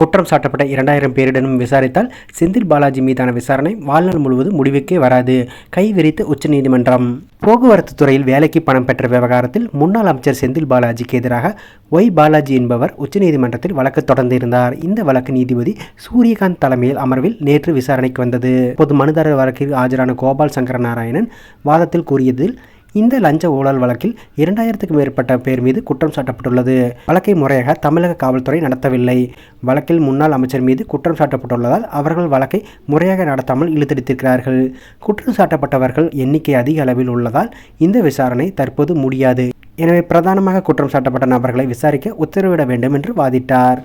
குற்றம் சாட்டப்பட்ட இரண்டாயிரம் பேரிடமும் விசாரித்தால் செந்தில் பாலாஜி மீதான விசாரணை வாழ்நாள் முழுவதும் முடிவுக்கே வராது. கைவிரித்த உச்சநீதிமன்றம் போக்குவரத்து துறையில் வேலைக்கு பணம் பெற்ற விவகாரத்தில் முன்னாள் அமைச்சர் செந்தில் பாலாஜிக்கு எதிராக ஒய் பாலாஜி என்பவர் உச்சநீதிமன்றத்தில் வழக்கு தொடர்ந்திருந்தார். இந்த வழக்கு நீதிபதி சூரியகாந்த் தலைமையில் அமர்வில் நேற்று விசாரணைக்கு வந்தது. பொது மனுதாரர் வழக்கில் ஆஜரான கோபால் சங்கர நாராயணன் வாதத்தில் கூறியதில் இந்த லஞ்ச ஊழல் வழக்கில் இரண்டாயிரத்துக்கும் மேற்பட்ட பேர் மீது குற்றம் சாட்டப்பட்டுள்ளது. வழக்கை முறையாக தமிழக காவல்துறை நடத்தவில்லை. வழக்கில் முன்னாள் அமைச்சர் மீது குற்றம் சாட்டப்பட்டுள்ளதால் அவர்கள் வழக்கை முறையாக நடத்தாமல் இழுத்தடித்திருக்கிறார்கள். குற்றம் சாட்டப்பட்டவர்கள் எண்ணிக்கை அதிக அளவில் உள்ளதால் இந்த விசாரணை தற்போது முடியாது. எனவே பிரதானமாக குற்றம் சாட்டப்பட்ட நபர்களை விசாரிக்க உத்தரவிட வேண்டும் என்று வாதிட்டார்.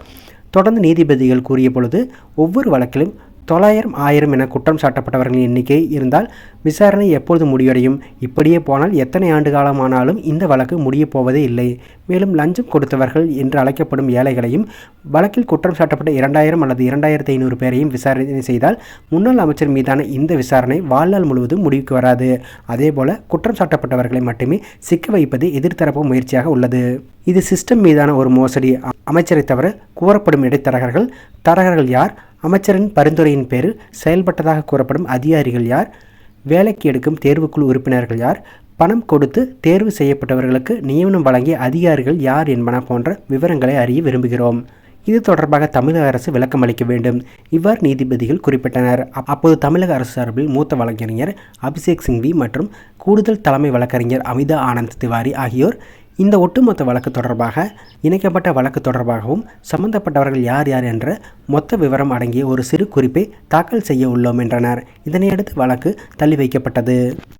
தொடர்ந்து நீதிபதிகள் கூறிய பொழுது ஒவ்வொரு வழக்கிலும் தொள்ளாயிரம் ஆயிரம் என குற்றம் சாட்டப்பட்டவர்களின் எண்ணிக்கை இருந்தால் விசாரணை எப்பொழுது முடிவடையும்? இப்படியே போனால் எத்தனை ஆண்டு காலமானாலும் இந்த வழக்கு முடியப் போவதே இல்லை. மேலும் லஞ்சம் கொடுத்தவர்கள் என்று அழைக்கப்படும் ஏழைகளையும் வழக்கில் குற்றம் சாட்டப்பட்ட இரண்டாயிரம் அல்லது இரண்டாயிரத்தி ஐநூறு பேரையும் விசாரணை செய்தால் முன்னாள் அமைச்சர் மீதான இந்த விசாரணை வாழ்நாள் முழுவதும் முடிவுக்கு வராது. அதேபோல குற்றம் சாட்டப்பட்டவர்களை மட்டுமே சிக்க வைப்பது எதிர்த்தரப்பு முயற்சியாக உள்ளது. இது சிஸ்டம் மீதான ஒரு மோசடி. அமைச்சரை தவிர கூறப்படும் இடைத்தரகர்கள் தரகர்கள் யார்? அமைச்சரின் பரிந்துரையின் பேரில் செயல்பட்டதாக கூறப்படும் அதிகாரிகள் யார்? வேலைக்கு எடுக்கும் தேர்வுக்குழு உறுப்பினர்கள் யார்? பணம் கொடுத்து தேர்வு செய்யப்பட்டவர்களுக்கு நியமனம் வழங்கிய அதிகாரிகள் யார் என்பன போன்ற விவரங்களை அறிய விரும்புகிறோம். இது தொடர்பாக தமிழக அரசு விளக்கம் அளிக்க வேண்டும். இவ்வாறு நீதிபதிகள் குறிப்பிட்டனர். அப்போது தமிழக அரசு சார்பில் மூத்த வழக்கறிஞர் அபிஷேக் சிங்வி மற்றும் கூடுதல் தலைமை வழக்கறிஞர் அமிதா ஆனந்த் திவாரி ஆகியோர் இந்த ஒட்டுமொத்த வழக்கு தொடர்பாக இணைக்கப்பட்ட வழக்கு தொடர்பாகவும் சம்பந்தப்பட்டவர்கள் யார் யார் என்ற மொத்த விவரம் அடங்கிய ஒரு சிறு குறிப்பை தாக்கல் செய்ய உள்ளோம் என்றனர். இதனையடுத்து வழக்கு தள்ளி வைக்கப்பட்டது